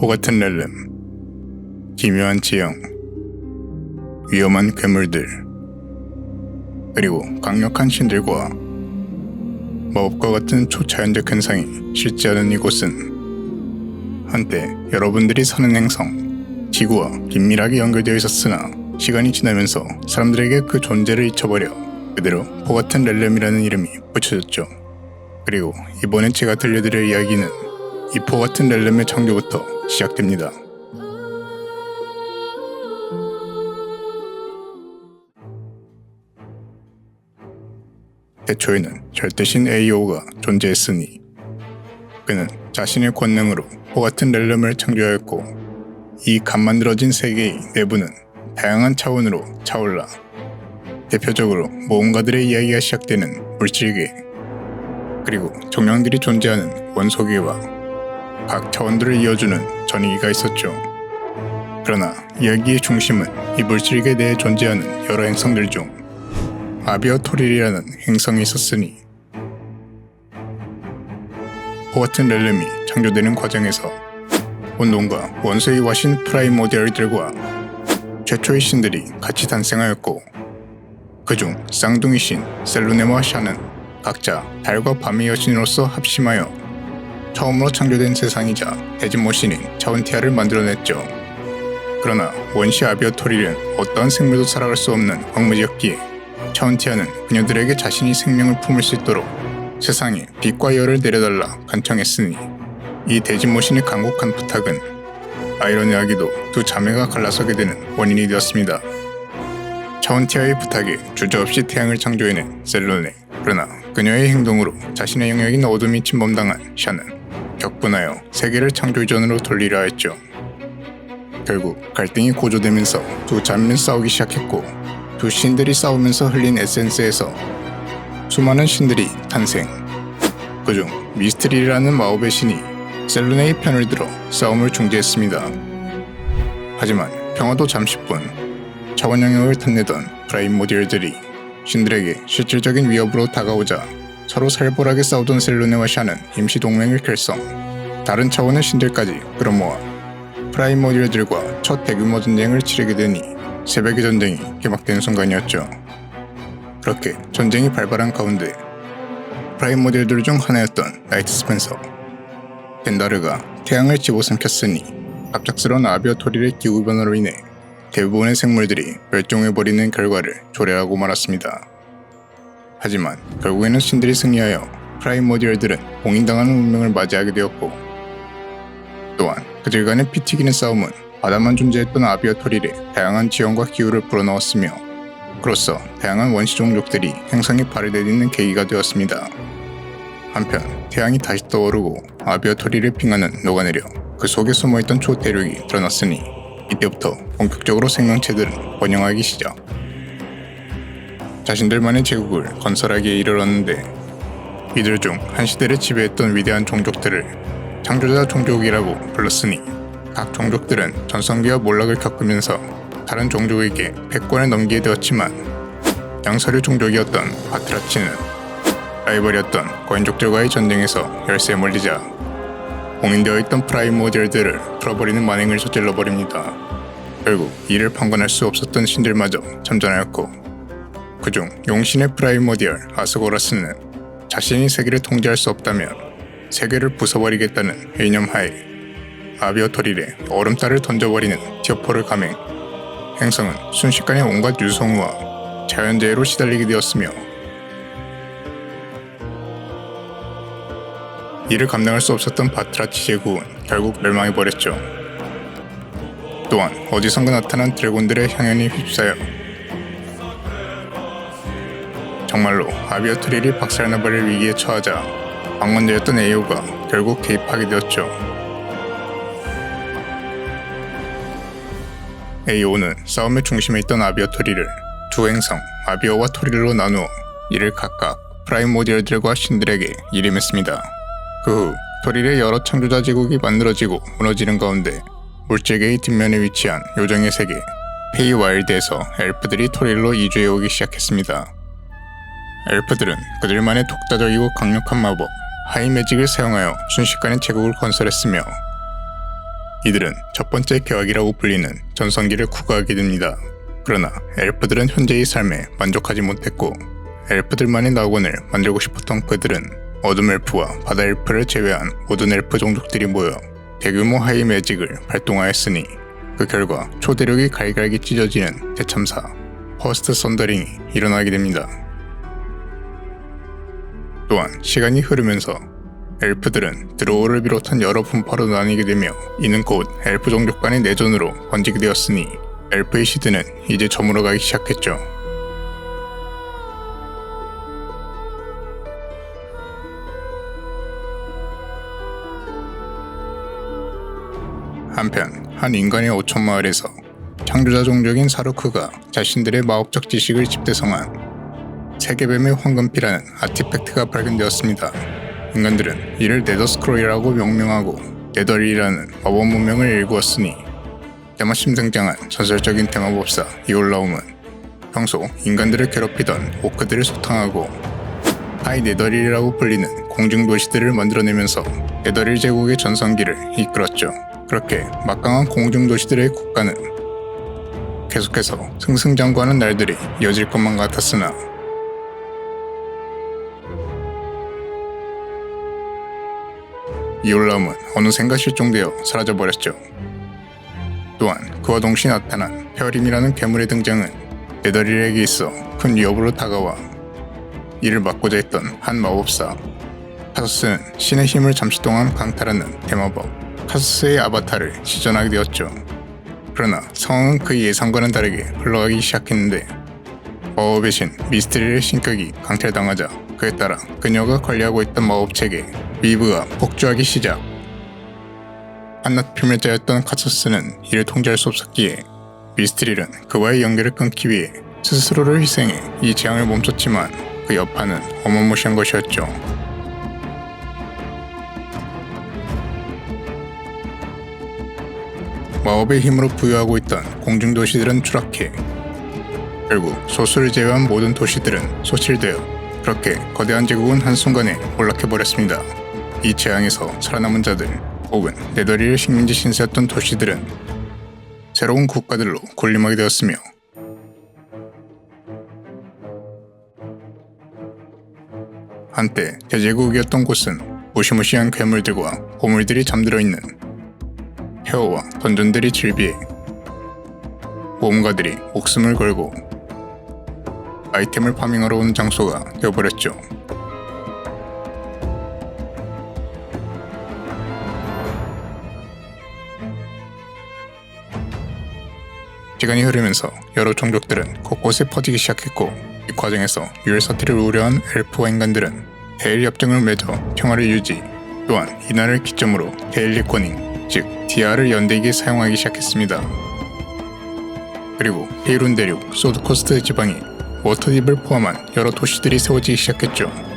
포같은 렐렘, 기묘한 지형, 위험한 괴물들, 그리고 강력한 신들과 마법과 같은 초자연적 현상이 쉽지 않은 이곳은 한때 여러분들이 사는 행성, 지구와 긴밀하게 연결되어 있었으나 시간이 지나면서 사람들에게 그 존재를 잊혀버려 그대로 포같은 렐렘이라는 이름이 붙여졌죠. 그리고 이번에 제가 들려드릴 이야기는 이 포 같은 렐렘의 창조부터 시작됩니다. 애초에는 절대신 AO가 존재했으니 그는 자신의 권능으로 포 같은 렐렘을 창조하였고 이 갓 만들어진 세계의 내부는 다양한 차원으로 차올라 대표적으로 모험가들의 이야기가 시작되는 물질계 그리고 정령들이 존재하는 원소계와 각 차원들을 이어주는 전이기가 있었죠. 그러나 이야기의 중심은 이 물질계 내에 존재하는 여러 행성들 중 아비어 토릴이라는 행성이 있었으니 포같은 렐렘이 창조되는 과정에서 온돈과 원소의 와신 프라이모디얼들과 최초의 신들이 같이 탄생하였고 그중 쌍둥이 신 셀루네와 샤는 각자 달과 밤의 여신으로서 합심하여 처음으로 창조된 세상이자 대진 모 신인 차운티아를 만들어냈죠. 그러나 원시 아비어 토릴은 어떠한 생물도 살아갈 수 없는 황무지였기에 차운티아는 그녀들에게 자신이 생명을 품을 수 있도록 세상에 빛과 열을 내려달라 간청했으니 이 대진 모신의 간곡한 부탁은 아이러니하게도 두 자매가 갈라서게 되는 원인이 되었습니다. 차운티아의 부탁에 주저없이 태양을 창조해낸 셀로네 그러나 그녀의 행동으로 자신의 영역인 어둠이 침범당한 샤는 격분하여 세계를 창조 이전으로 돌리려 했죠. 결국 갈등이 고조되면서 두 자매는 싸우기 시작했고 두 신들이 싸우면서 흘린 에센스에서 수많은 신들이 탄생. 그중 미스트리라는 마법의 신이 셀루네의 편을 들어 싸움을 중지했습니다. 하지만 평화도 잠시뿐 차원 영역을 탐내던 프라임모디얼들이 신들에게 실질적인 위협으로 다가오자 서로 살벌하게 싸우던 셀루네와 샤는 임시 동맹을 결성. 다른 차원의 신들까지 끌어모아 프라임모디얼들과 첫 대규모 전쟁을 치르게 되니 새벽의 전쟁이 개막되는 순간이었죠. 그렇게 전쟁이 발발한 가운데 모델들 중 하나였던 나이트 스펜서 벤다르가 태양을 집어삼켰으니 갑작스러운 아비어 토릴의 기후 변화로 인해 대부분의 생물들이 멸종해버리는 결과를 초래하고 말았습니다. 하지만 결국에는 신들이 승리하여 프라이모디얼들은 봉인당하는 운명을 맞이하게 되었고 또한 그들 간의 피 튀기는 싸움은 바다만 존재했던 아비어 토릴의 다양한 지형과 기후를 불어넣었으며 그로써 다양한 원시 종족들이 행성에 발을 내딛는 계기가 되었습니다. 한편 태양이 다시 떠오르고 아비어 토릴을 빙하는 녹아내려 그 속에 숨어있던 초대륙이 드러났으니 이때부터 본격적으로 생명체들은 번영하기 시작. 자신들만의 제국을 건설하기에 이르렀는데 이들 중 한 시대를 지배했던 위대한 종족들을 창조자 종족이라고 불렀으니 각 종족들은 전성기와 몰락을 겪으면서 다른 종족에게 패권을 넘기게 되었지만 양서류 종족이었던 바트라치는 라이벌이었던 거인족들과의 전쟁에서 열세에 몰리자 봉인되어 있던 프라이모델들을 풀어버리는 만행을 저질러 버립니다. 결국 이를 판단할 수 없었던 신들마저 참전하였고 그중 용신의 프라이모디얼 아스고라스는 자신이 세계를 통제할 수 없다면 세계를 부숴버리겠다는 이념 하에 아비어토릴에 얼음달을 던져버리는 티어포를 감행 행성은 순식간에 온갖 유성우와 자연재해로 시달리게 되었으며 이를 감당할 수 없었던 바트라치 제국은 결국 멸망해버렸죠. 또한 어디선가 나타난 드래곤들의 향연이 휩싸여 정말로 아비어트릴이 박살나버릴 위기에 처하자 방문자였던 에이오가 결국 개입하게 되었죠. 에이오는 싸움의 중심에 있던 아비어토리를 두 행성 아비어와 토릴로 나누어 이를 각각 프라이모디얼들과 신들에게 이름했습니다. 그 후 토릴의 여러 창조자 제국이 만들어지고 무너지는 가운데 물질계의 뒷면에 위치한 요정의 세계 페이와일드에서 엘프들이 토릴로 이주해 오기 시작했습니다. 엘프들은 그들만의 독자적이고 강력한 마법 하이매직을 사용하여 순식간에 제국을 건설했으며 이들은 첫 번째 계획이라고 불리는 전성기를 구가하게 됩니다. 그러나 엘프들은 현재의 삶에 만족하지 못했고 엘프들만의 낙원을 만들고 싶었던 그들은 어둠 엘프와 바다 엘프를 제외한 모든 엘프 종족들이 모여 대규모 하이 매직을 발동하였으니 그 결과 초대력이 갈갈기 찢어지는 대참사 퍼스트 썬더링이 일어나게 됩니다. 또한 시간이 흐르면서 엘프들은 드로우를 비롯한 여러 분파로 나뉘게 되며 이는 곧 엘프 종족 간의 내전으로 번지게 되었으니 엘프의 시대는 이제 저물어가기 시작했죠. 한편 한 인간의 오천 마을에서 창조자 종족인 사루크가 자신들의 마법적 지식을 집대성한 세계뱀의 황금피라는 아티팩트가 발견되었습니다. 인간들은 이를 네더스크롤이라고 명명하고 네덜이라는 마법 문명을 일구었으니 때마침 등장한 전설적인 대마법사 이올라움은 평소 인간들을 괴롭히던 오크들을 소탕하고 하이 네더릴이라고 불리는 공중도시들을 만들어내면서 네더릴 제국의 전성기를 이끌었죠. 그렇게 막강한 공중도시들의 국가는 계속해서 승승장구하는 날들이 이어질 것만 같았으나 이 올라움은 어느샌가 실종되어 사라져버렸죠. 또한 그와 동시에 나타난 페어림이라는 괴물의 등장은 네더릴에게 있어 큰 위협으로 다가와 이를 막고자 했던 한 마법사 카서스는 신의 힘을 잠시 동안 강탈하는 대마법 카서스의 아바타를 시전하게 되었죠. 그러나 상황은 그 예상과는 다르게 흘러가기 시작했는데 마법의 신 미스트리의 신격이 강탈당하자 그에 따라 그녀가 관리하고 있던 마법 체계 위브가 폭주하기 시작 한낱 필멸자였던 카서스는 이를 통제할 수 없었기에 미스트릴은 그와의 연결을 끊기 위해 스스로를 희생해 이 재앙을 멈췄지만 그 여파는 어마무시한 것이었죠. 마법의 힘으로 부여하고 있던 공중도시들은 추락해 결국 소수를 제외한 모든 도시들은 소실되어 그렇게 거대한 제국은 한순간에 몰락해버렸습니다. 이 재앙에서 살아남은 자들 혹은 네더리를 식민지 신세였던 도시들은 새로운 국가들로 군림하게 되었으며 한때 대제국이었던 곳은 무시무시한 괴물들과 보물들이 잠들어 있는 헤어와 던전들이 즐비해 모험가들이 목숨을 걸고 아이템을 파밍하러 온 장소가 되어버렸죠. 시간이 흐르면서 여러 종족들은 곳곳에 퍼지기 시작했고 이 과정에서 유혈 사태를 우려한 엘프와 인간들은 대일 협정을 맺어 평화를 유지 또한 이날을 기점으로 대일 리 코닝 즉 디아를 연대기에 사용하기 시작했습니다. 그리고 페이룬 대륙 소드코스트 지방에 워터딥을 포함한 여러 도시들이 세워지기 시작했죠.